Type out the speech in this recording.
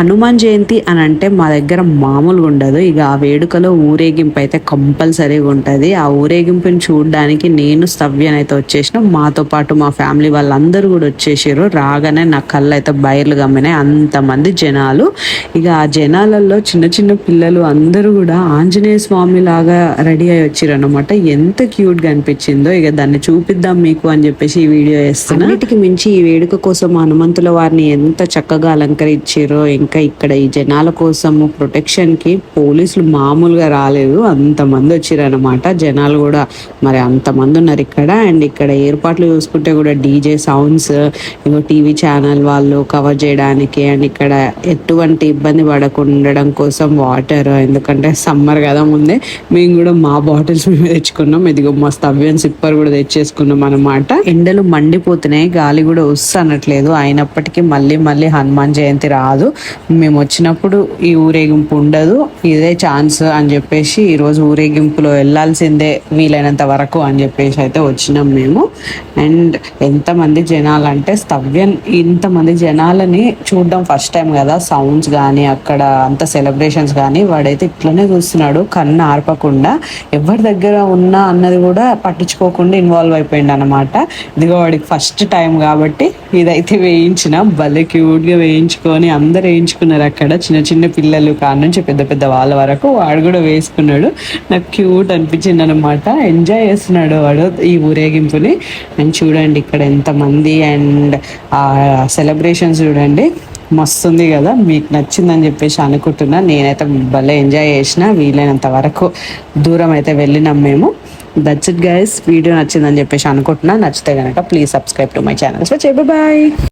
హనుమాన్ జయంతి అని అంటే మా దగ్గర మామూలుగా ఉండదు. ఇక ఆ వేడుకలో ఊరేగింపు అయితే కంపల్సరీగా ఉంటుంది. ఆ ఊరేగింపుని చూడడానికి నేను స్తవ్యనైతే వచ్చేసిన. మాతో పాటు మా ఫ్యామిలీ వాళ్ళందరూ కూడా వచ్చేసారు రాగానే నా కళ్ళు అయితే బయర్లు గమ్మినాయి అంతమంది జనాలు. ఇక ఆ జనాలలో చిన్న చిన్న పిల్లలు అందరూ కూడా ఆంజనేయ స్వామి లాగా రెడీ అయి వచ్చారు అనమాట ఎంత క్యూట్గా అనిపించిందో. ఇక దాన్ని చూపిద్దాం మీకు అని చెప్పేసి ఈ వీడియో వేస్తున్నా. వీటికి మించి ఈ వేడుక కోసం హనుమంతుల వారిని ఎంత చక్కగా అలంకరించారో ఇంకా ఇంకా ఇక్కడ ఈ జనాల కోసము ప్రొటెక్షన్కి పోలీసులు మామూలుగా రాలేదు. అంతమంది వచ్చారనమాట జనాలు కూడా మరి అంతమంది ఉన్నారు ఇక్కడ. అండ్ ఇక్కడ ఏర్పాట్లు చూసుకుంటే కూడా డీజే సౌండ్స్ ఇంకో టీవీ ఛానల్ వాళ్ళు కవర్ చేయడానికి అండ్ ఇక్కడ ఎటువంటి ఇబ్బంది పడకుండా ఉండడం కోసం వాటర్ ఎందుకంటే సమ్మర్ కదా ముందే మేము కూడా మా బాటిల్స్ మేము తెచ్చుకున్నాం. ఇదిగో మా స్తవ్యం సిప్పర్ కూడా తెచ్చేసుకున్నాం అనమాట ఎండలు మండిపోతున్నాయి. గాలి కూడా వస్తు అనట్లేదు అయినప్పటికీ మళ్ళీ మళ్ళీ హనుమాన్ జయంతి రాదు. మేము వచ్చినప్పుడు ఈ ఊరేగింపు ఉండదు. ఇదే ఛాన్స్ అని చెప్పేసి ఈరోజు ఊరేగింపులో వెళ్ళాల్సిందే వీలైనంత వరకు అని చెప్పేసి అయితే వచ్చినాం మేము. అండ్ ఎంతమంది జనాలు అంటే స్తవ్యం ఇంతమంది జనాలని చూడడం ఫస్ట్ టైం కదా సౌండ్స్ కానీ అక్కడ అంత సెలబ్రేషన్స్ కానీ వాడైతే ఇట్లనే చూస్తున్నాడు. కన్ను ఆర్పకుండా ఎవరి దగ్గర ఉన్నా అన్నది కూడా పట్టించుకోకుండా ఇన్వాల్వ్ అయిపోయింది అనమాట ఇదిగో వాడికి ఫస్ట్ టైం కాబట్టి ఇదైతే వేయించిన. భలే క్యూట్గా వేయించుకొని అందరు వేయించుకున్నారు అక్కడ. చిన్న చిన్న పిల్లలు కాడ నుంచి పెద్ద పెద్ద వాళ్ళ వరకు. వాడు కూడా వేసుకున్నాడు. నాకు క్యూట్ అనిపించింది అనమాట ఎంజాయ్ చేస్తున్నాడు వాడు ఈ ఊరేగింపుని. అండ్ చూడండి ఇక్కడ ఎంతమంది అండ్ ఆ సెలబ్రేషన్స్ చూడండి. మస్తు ఉంది కదా. మీకు నచ్చిందని చెప్పేసి అనుకుంటున్నా. నేనైతే భలే ఎంజాయ్ చేసిన. వీలైనంత వరకు దూరం అయితే వెళ్ళినాం మేము. దట్స్ ఇట్ గైస్ వీడియో నచ్చిందని చెప్పేసి అనుకుంటున్నా. నచ్చితే కనుక please subscribe to my channel so bye